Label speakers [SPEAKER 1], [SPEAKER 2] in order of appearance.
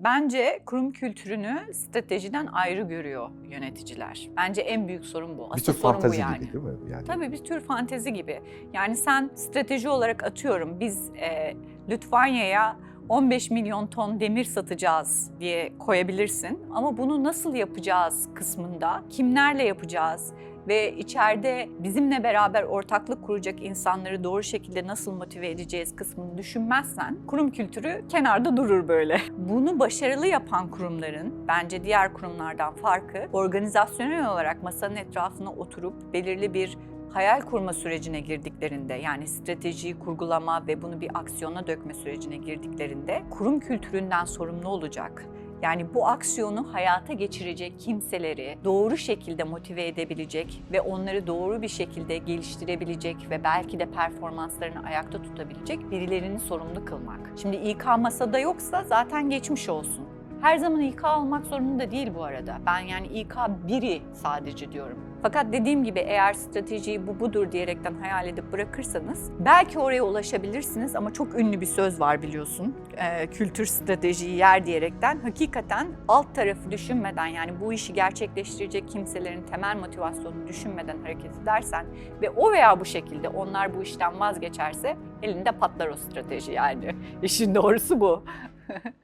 [SPEAKER 1] Bence kurum kültürünü stratejiden ayrı görüyor yöneticiler. Bence en büyük sorun bu.
[SPEAKER 2] Bir
[SPEAKER 1] Asıl
[SPEAKER 2] tür
[SPEAKER 1] sorun bu
[SPEAKER 2] fantezi
[SPEAKER 1] yani.
[SPEAKER 2] gibi değil mi? Yani
[SPEAKER 1] Tabii bir tür fantezi gibi. Yani sen strateji olarak atıyorum biz e, Litvanya'ya 15 milyon ton demir satacağız diye koyabilirsin. Ama bunu nasıl yapacağız kısmında, kimlerle yapacağız ve içeride bizimle beraber ortaklık kuracak insanları doğru şekilde nasıl motive edeceğiz kısmını düşünmezsen kurum kültürü kenarda durur böyle. Bunu başarılı yapan kurumların bence diğer kurumlardan farkı organizasyonel olarak masanın etrafına oturup belirli bir hayal kurma sürecine girdiklerinde yani stratejiyi kurgulama ve bunu bir aksiyona dökme sürecine girdiklerinde kurum kültüründen sorumlu olacak. Yani bu aksiyonu hayata geçirecek kimseleri doğru şekilde motive edebilecek ve onları doğru bir şekilde geliştirebilecek ve belki de performanslarını ayakta tutabilecek birilerini sorumlu kılmak. Şimdi İK masada yoksa zaten geçmiş olsun. Her zaman İK olmak zorunda değil bu arada. Ben yani İK biri sadece diyorum. Fakat dediğim gibi eğer stratejiyi bu budur diyerekten hayal edip bırakırsanız belki oraya ulaşabilirsiniz ama çok ünlü bir söz var biliyorsun. Ee, kültür stratejiyi yer diyerekten hakikaten alt tarafı düşünmeden yani bu işi gerçekleştirecek kimselerin temel motivasyonunu düşünmeden hareket edersen ve o veya bu şekilde onlar bu işten vazgeçerse elinde patlar o strateji yani. İşin doğrusu bu.